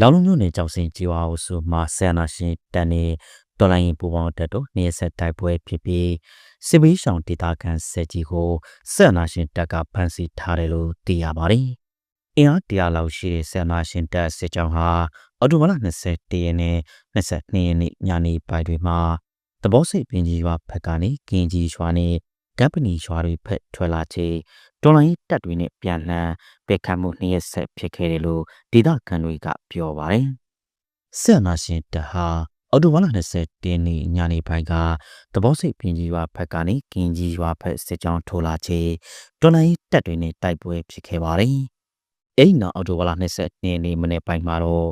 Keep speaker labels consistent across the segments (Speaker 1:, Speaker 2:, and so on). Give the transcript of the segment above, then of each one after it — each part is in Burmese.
Speaker 1: လောင်လုံးမျိုးနယ်ကြောက်စင်ကြေဝါအဆိုမှာဆန္ဒရှင်တန်နေတော်လိုင်းပူပေါင်းတက်တော့နေဆက်တိုက်ပွဲဖြစ်ပြီးစစ်ဘေးရှောင်ဒေသခံဆက်ကြီးကိုဆန္ဒရှင်တက်ကဖမ်းဆီးထားတယ်လို့သိရပါတယ်။အင်အားတရားလောက်ရှိတဲ့ဆန္ဒရှင်တက်စစ်ကြောင်းဟာအော်တိုဘာလ21ရက်နဲ့22ရက်နေ့ညနေပိုင်းတွေမှာသဘောစိတ်ပင်ကြီးရွာဘက်ကနေကင်းကြီးရွာနဲ့ ကပ်ပနီရွာတွေဖက်ထွက်လာချေတော်လိုင်းတက်တွေနဲ့ပြန်လှန်ပက်ခတ်မှုနှစ်ရက်ဆက်ဖြစ်ခဲ့တယ်လို့ဒေသခံတွေကပြောပါတယ်။ဆက်နာရှင်တဟာအော်တိုဘာလ20တင်းနေ့ညနေပိုင်းကသဘောစိတ်ပင်ကြီးရွာဘက်ကနေကင်းကြီးရွာဘက်စစ်ကြောင်းထိုးလာချေတော်လိုင်းတက်တွေနဲ့တိုက်ပွဲဖြစ်ခဲ့ပါတယ်။အဲ့နောက်အော်တိုဘာလ22ရက်နေ့မနေ့ပိုင်းမှာတော့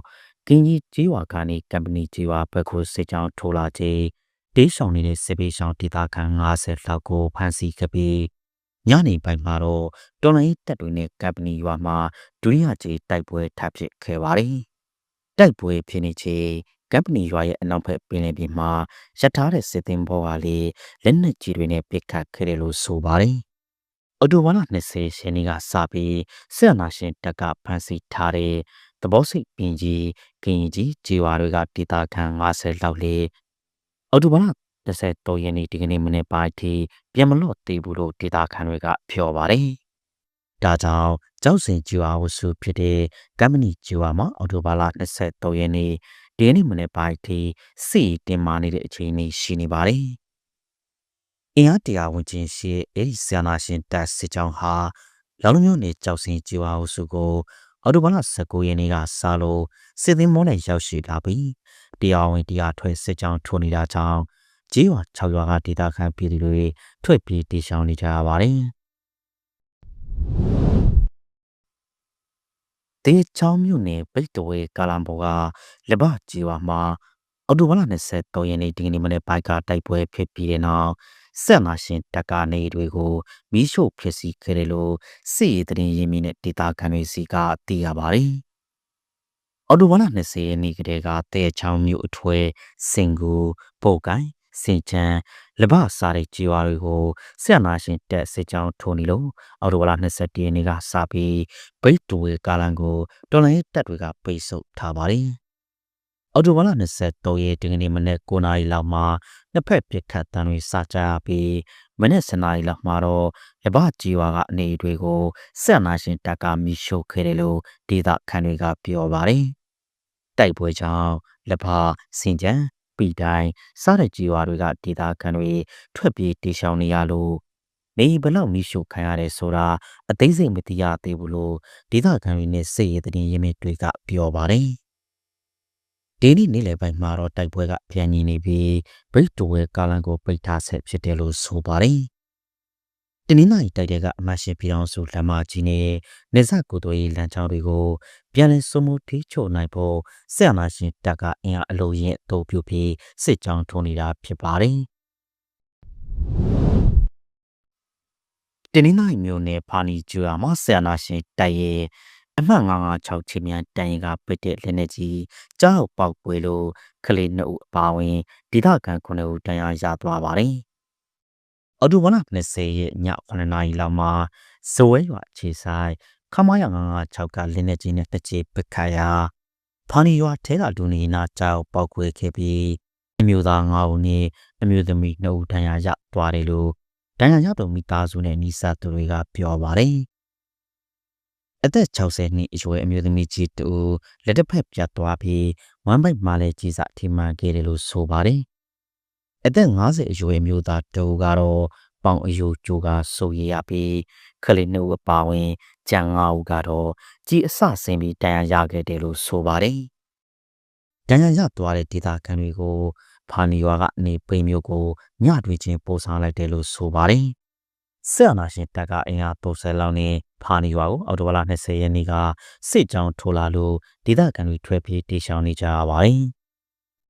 Speaker 1: ကင်းကြီးကြီးရွာကနေကမ်ပဏီကြီးရွာဘက်ကိုစစ်ကြောင်းထိုးလာချေ ဒေးဆောင်နေတဲ့စစ်ပေးဆောင်ဒေသခံ90လောက်ကိုဖမ်းဆီးခဲ့ပြီးညနေပိုင်းမှာတော့တော်လိုင်းတပ်တွေနဲ့ကပ်ပနီရွာမှာဒုတိယကြိမ်တိုက်ပွဲထပ်ဖြစ်ခဲ့ပါတယ်။တိုက်ပွဲဖြစ်နေချိန်ကပ်ပနီရွာရဲ့အနောက်ဘက်ပင်လယ်ပြင်မှာရထားတဲ့စစ်သင်္ဘောကလေလက်နက်ကြီးတွေနဲ့ပစ်ခတ်ခဲ့တယ်လို့ဆိုပါတယ်။အော်တိုဘာလ20ရှင်းနေ့ကစပြီးစစ်အာဏာရှင်တပ်ကဖမ်းဆီးထားတဲ့သဘောစိတ်ပင်ကြီးကရင်ကြီးဂျီဝါတွေကဒေတာခန်50လောက်လေ အော်တိုဘာလ23ရက်နေ့ဒီကနေ့မနေ့ပိုင်းထိပြန်မလွတ်သေးဘူးလို့ဒေတာခန်တွေကပြောပါတယ်။ဒါကြောင့်ကြောက်စင်ဂျူအာဝစုဖြစ်တဲ့ကမ်မနီဂျူအာမှာအော်တိုဘာလ23ရက်နေ့ဒီနေ့မနေ့ပိုင်းထိစီတင်မာနေတဲ့အခြေအနေရှိနေပါတယ်။အင်အားတရားဝင်ချင်းရှိအဲဒီဆန္ဒရှင်တက်စစ်ကြောင်းဟာလောင်လုံးမျိုးနေကြောက်စင်ဂျူအာဝစုကို အော်တိုဘာလ19ရက်နေ့ကစလို့စစ်သင်းမောနဲ့ရောက်ရှိလာပြီးတရားဝင်တရားထွက်စစ်ကြောင်းထိုးနေတာကြောင့်ကြေးရွာ6ရွာကဒေသခံပြည်သူတွေထွက်ပြေးတည်ရှောင်နေကြရပါတယ်။တေချောင်းမြို့နယ်ပိတ်တော်ရဲ့ကာလံဘောကလက်ဘကြေးရွာမှာအော်တိုဘာလ23ရက်နေ့ဒီကနေ့မနေ့ပိုင်းကတိုက်ပွဲဖြစ်ပြီးတဲ့နောက် ဆက်နာရှင်တက်ကနေတွေကိုမီးရှို့ဖြစ်စီခဲ့တယ်လို့စစ်ရေးတရင်ရင်းမြစ်နဲ့ဒေတာခံတွေစီကသိရပါတယ်။အော်တိုဘာလ20ရက်နေ့ကတည်းကတဲချောင်းမြို့အထွဲစင်ကူပို့ကိုင်းစင်ချမ်းလဘစားတဲ့ကြေးဝါတွေကိုဆက်နာရှင်တက်စစ်ကြောင်းထိုးနေလို့အော်တိုဘာလ21ရက်နေ့ကစပြီးဘိတ်တူဝေကာလန်ကိုတော်လိုင်းတက်တွေကပိတ်ဆို့ထားပါတယ်။ အော်တိုဘာလ23ရက်ဒီကနေ့မနေ့9နာရီလောက်မှာနှစ်ဖက်ပြစ်ခတ်တမ်းတွေစကြရပြီးမနေ့7နာရီလောက်မှာတော့ရပကြီးဝါကအနေတွေကိုဆက်နာရှင်တက်ကမီရှို့ခဲ့တယ်လို့ဒေသခံတွေကပြောပါတယ်။တိုက်ပွဲကြောင့်လက်ဖစင်ကြံပီတိုင်းစားတဲ့ကြီးဝါတွေကဒေသခံတွေထွက်ပြေးတေရှောင်နေရလို့နေဘလောက်မိရှုခံရတယ်ဆိုတာအသေးစိတ်မသိရသေးဘူးလို့ဒေသခံတွေနဲ့စိတ်ရတဲ့ရင်းမြစ်တွေကပြောပါတယ်။ ဒီနေ့နေ့လယ်ပိုင်းမှာတော့တိုက်ပွဲကပြန်ညီနေပြီးဘိတ်တိုဝဲကာလန်ကိုပိတ်ထားဆက်ဖြစ်တယ်လို့ဆိုပါတယ်။တနင်္လာရီတိုက်တဲ့ကအမတ်ရှင်ပြည်အောင်စုလမ်းမကြီးနဲ့နေဆက်ကိုတော်ရေးလမ်းကြောင်းတွေကိုပြန်လည်စုံမှုထိချုပ်နိုင်ဖို့ဆက်အမတ်ရှင်တပ်ကအင်အားအလုံးရင်အသုံးပြုပြီးစစ်ကြောင်းထုံနေတာဖြစ်ပါတယ်။တနင်္လာရီမြို့နယ်ဖာနီကျွာမှာဆက်အမတ်ရှင်တပ်ရဲ့ အမှတ်956ချင်းမြန်တန်ရင်ကပစ်တဲ့လက်နက်ကြီးကြောက်ပေါက်ပွေလို့ကလေးနှစ်ဦးအပါအဝင်ဒေသခံ9ဦးတန်ရာရသွားပါတယ်။အော်တိုဘာလ20ရက်ည9နာရီလောက်မှာဇဝဲရွာအခြေဆိုင်ခမားရ956ကလင်းနေကြီးနဲ့တစ်ချေပခါယာဖာနီရွာထဲကလူနေနာကြောက်ပောက်ခွေခဲ့ပြီးအမျိုးသား9ဦးနဲ့အမျိုးသမီး2ဦးဒဏ်ရာရသွားတယ်လို့ဒဏ်ရာရသူမိသားစုနဲ့နီးစပ်သူတွေကပြောပါတယ် အသက်60နှစ်အရွယ်အမျိုးသမီးကြီးတူလက်တစ်ဖက်ပြတ်သွားပြီးဝမ်းပိုက်မှလည်းကြီးစားထိမှန်ခဲ့တယ်လို့ဆိုပါတယ်အသက်50အရွယ်မျိုးသားတူကတော့ပေါင်အယိုကျိုးကဆိုရရပြီးခလေးနှုတ်အပါဝင်ကြံငါဦးကတော့ကြီးအဆဆင်းပြီးတန်ရာရခဲ့တယ်လို့ဆိုပါတယ်။တန်ရာရသွားတဲ့ဒေသခံတွေကိုဖာနီရွာကနေပိန်မျိုးကိုညတွေချင်းပို့ဆောင်လိုက်တယ်လို့ဆိုပါတယ်။ ဆက်အနာရှင်တပ်ကအင်အား30လောက်နဲ့ဖာနီရွာကိုအော်တိုဘာလ20ရက်နေ့ကစစ်ကြောင်းထိုးလာလို့ဒေသခံတွေထွက်ပြေးတေရှောင်နေကြရပါတယ်။